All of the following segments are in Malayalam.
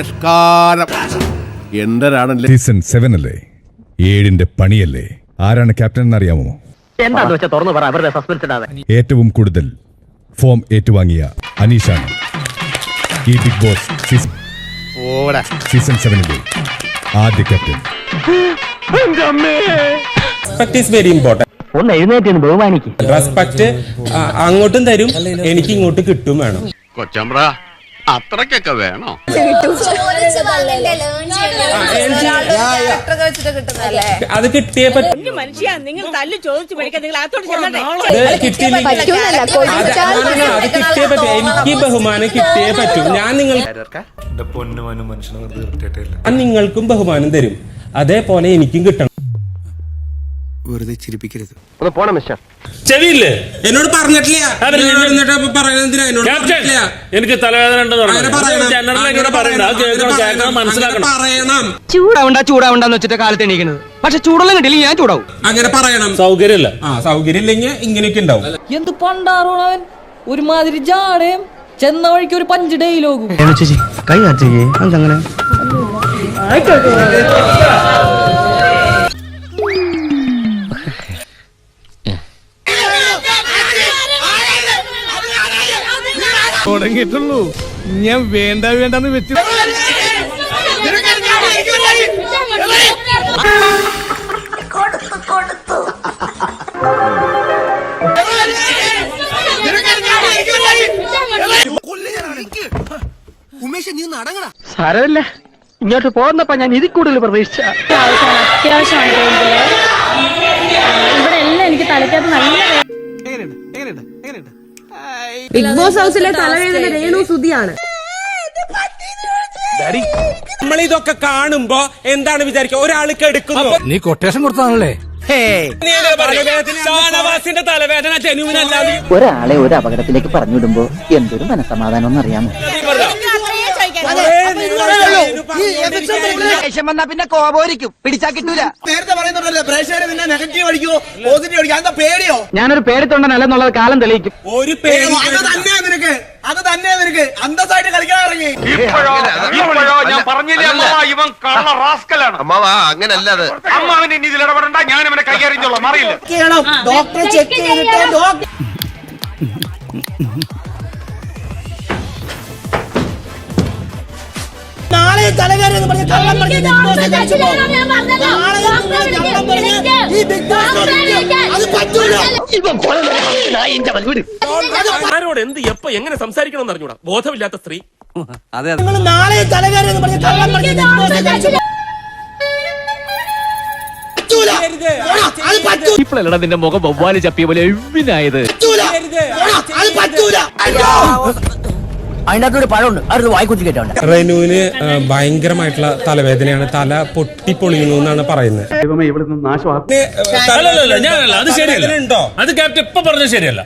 പരിഷ്കാരം എന്തരാണല്ലേ സീസൺ സെവൻ അല്ലേ? ഏഴിന്റെ പണിയല്ലേ? ആരാണ് ക്യാപ്റ്റൻ എന്നറിയാമോ? എന്താന്ന് വെച്ചാൽ തുറന്നു പറ അവരുടെ സസ്പെൻസ് ഇടാതെ. ഏറ്റവും കൂടുതൽ ഫോം ഏറ്റുവാങ്ങിയ അനീഷാണ്. ഈ ബിഗ് ബോസ് സീസൺ ഓടാ. സീസൺ സെവനിലെ ആദ്യ captain respect is very important ഒന്ന് എഴുന്നേറ്റ് ബഹുമാനിക്ക്. റെസ്പെക്ട് അങ്ങോട്ടും തരും. എനിക്ക് ഇങ്ങോട്ട് കിട്ടും വേണം. കൊച്ചമ്പ്ര അത്രക്കൊക്കെ വേണോ? അത് കിട്ടിയേ പറ്റും. മനുഷ്യ നിങ്ങൾ തല്ല് ചോദിച്ചു പഠിക്കാൻ നിങ്ങൾ അകത്തോട്ട് അത് കിട്ടിയേ പറ്റൂ. എനിക്ക് ബഹുമാനം കിട്ടിയേ പറ്റും. ഞാൻ നിങ്ങൾ ഞാൻ നിങ്ങൾക്കും ബഹുമാനം തരും. അതേപോലെ എനിക്കും കിട്ടണം. വെറുതെ ചിരിപ്പിക്കരുത്. ഒന്ന് പോണം മിസ്റ്റർ ചെവിയില്ലേ? എന്നോട് പറഞ്ഞിട്ടില്ല. എന്നോട് എന്നിട്ട് അപ്പൊ പറയുന്നത് എന്തിനാ? എന്നോട് പറഞ്ഞിട്ടില്ല. എനിക്ക് തലവേദന ഉണ്ടെന്ന് അങ്ങനെ പറയണം. അങ്ങനെ പറയണം. അങ്ങനെ പറയണം. മനസ്സിലാക്കണം അങ്ങനെ പറയണം. ചൂടാവണ്ട ചൂടാവണ്ടെന്ന് വെച്ചിട്ട് കാലത്ത് എണീക്കുന്നത്. പക്ഷെ ചൂടുള്ള കിട്ടില്ല ഞാൻ ചൂടാവും. അങ്ങനെ പറയണം. സൗകര്യമില്ല. ആ സൗകര്യം ഇല്ലെങ്കിൽ ഇങ്ങനെയൊക്കെ ഉണ്ടാവും. എന്ത് പണ്ടാറുണവൻ? ഒരുമാതിരി ജാടയും ചെന്ന വഴിക്ക് ഒരു പഞ്ച് ഡെയിലോകും ചേച്ചി കൈ കാണിച്ചേ അങ്ങനെ? തുടങ്ങിയിട്ടുള്ളൂ. ഞാൻ വേണ്ട വേണ്ടെന്ന് വെച്ച് ഉമേഷ് നീ നടങ്ങടാ സാരമില്ല. ഇങ്ങോട്ട് പോകുന്നപ്പോ ഞാൻ ഇതിൽ കൂടുതൽ പ്രതീക്ഷിച്ച. അത്യാവശ്യമാണ്. ഇവിടെ എല്ലാം എനിക്ക് തലയ്ക്കകത്ത് നല്ല എങ്ങനെയുണ്ട്? എങ്ങനെയുണ്ട്? എങ്ങനെയുണ്ട്? ബിഗ് ബോസ് ഹൗസിലെ തലവേദന രേണു സുതിയാണ് നമ്മൾ ഇതൊക്കെ കാണുമ്പോ എന്താണ് വിചാരിക്കുക? ഒരാൾക്ക് എടുക്കുന്നു നീ കൊട്ടേഷൻ കൊടുത്താണല്ലേ ഷാനവാസിന്റെ തലവേദന ജനുവിനല്ല ഒരാളെ ഒരു അപകടത്തിലേക്ക് പറഞ്ഞുവിടുമ്പോ എന്തൊരു മനസമാധാനം എന്നറിയാമോ ദേഷ്യം വന്നാ പിന്നെ കോപോരിക്കും പിടിച്ചാ കിട്ടൂല. നേരത്തെ പറയുന്നുണ്ടല്ലോ പ്രേക്ഷകരെ പിന്നെ നെഗറ്റീവ് അടിക്കോ പോസിറ്റീവ് അടിക്കോ എന്താ പേടിയോ? ഞാനൊരു പേടിത്തൊണ്ടനല്ലെന്നുള്ളത് കാലം തെളിയിക്കും. ഒരു പേര് അത് തന്നെ നിനക്ക് അത് തന്നെ നിനക്ക്. അന്തസ്സായിട്ട് കളിക്കാൻ ഇറങ്ങി. ഇപ്പോഴോ ഞാൻ പറഞ്ഞില്ലേ ഇവൻ കള്ള റാസ്കലാണ്. അമ്മാവാ അങ്ങനല്ല അത് അമ്മാവൻ ഇനി ഇതിൽ ഇടപെടണ്ട ഞാൻ അവനെ കൈകാര്യം അറിയില്ല ചെയ്യണം. ഡോക്ടറെ ചെക്ക് ചെയ്തിട്ട് ഡോക്ടർ പറഞ്ഞ് കള്ളം പറഞ്ഞ് ബിഗ് ബോസ് കളിച്ചപ്പോ നാളെ നിങ്ങൾ കള്ളം പറഞ്ഞ് ഈ ബിഗ് ബോസ് അത് പറ്റൂല. ആരോട് എന്ത് എപ്പോ എങ്ങനെ സംസാരിക്കണം എന്ന് അറിഞ്ഞൂടാ ബോധമില്ലാത്ത സ്ത്രീ നിങ്ങൾ നാളെ പറഞ്ഞ് കള്ളം പറഞ്ഞ് ബിഗ് ബോസ് കളിച്ചപ്പോ പറ്റൂല. ഓടാ, ഇപ്പോഴല്ലടാ നിന്റെ മുഖം വവ്വാൽ ചപ്പിയ പോലെ എവിനായത്? അത് പറ്റൂല. അയ്യോ അതിനകത്തൊരു പഴമുണ്ട്. അത് വായിക്കുറ്റി കേട്ടോണ്ട് റെനുവിന് ഭയങ്കരമായിട്ടുള്ള തലവേദനയാണ്. തല പൊട്ടി പൊളിയുന്നു എന്നാണ് പറയുന്നത്. അല്ലല്ല ഞാനല്ല അത് ശരിയല്ല. തലവേദന ഉണ്ടോ അത് ക്യാപ്റ്റൻ ഇപ്പൊ പറഞ്ഞത് ശരിയല്ല.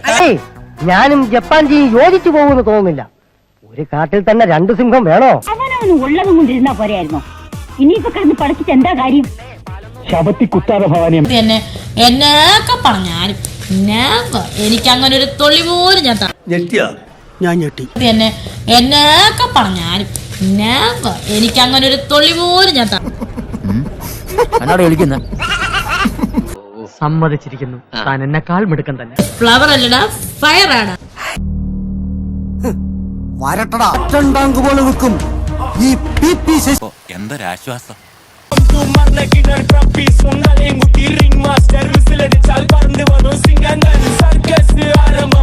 ഞാനും ജപ്പാൻ ജി യോജിച്ചു പോകുമെന്ന് തോന്നുന്നില്ല. ഒരു കാട്ടിൽ തന്നെ രണ്ട് സിംഹം വേണോ? അവനവന് ഉള്ളതും കൊണ്ടിരുന്നാ പോരായിരുന്നോ ഇനിയിപ്പോ കിടന്ന് പഠിച്ചിട്ട് എന്താ കാര്യം? ശബത്തി കുത്താതെ ഭവാനി എന്നെ എന്നൊക്കെ പറഞ്ഞാലും. എനിക്ക് അങ്ങനെ ഒരു തൊളി പോലും ഞാൻ ഞെട്ടിയാ? ഞാൻ ഞെട്ടി. എന്നെ എന്നൊക്കെ പറഞ്ഞാലും എനിക്ക് അങ്ങനെ ഒരു തൊള്ളി പോലും ഞാൻ സമ്മതിച്ചിരിക്കുന്നു. താൻ എന്നെക്കാൾ മിടുക്കൻ തന്നെ. ഫ്ലവർ അല്ലടാ ഫയർ ആണ് വരട്ടടാ. അറ്റണ്ടാങ്ക് പോലെ നിൽക്കും. ഈ പി പി എന്തൊരാശ്വാസം. സർക്കസ് ആരം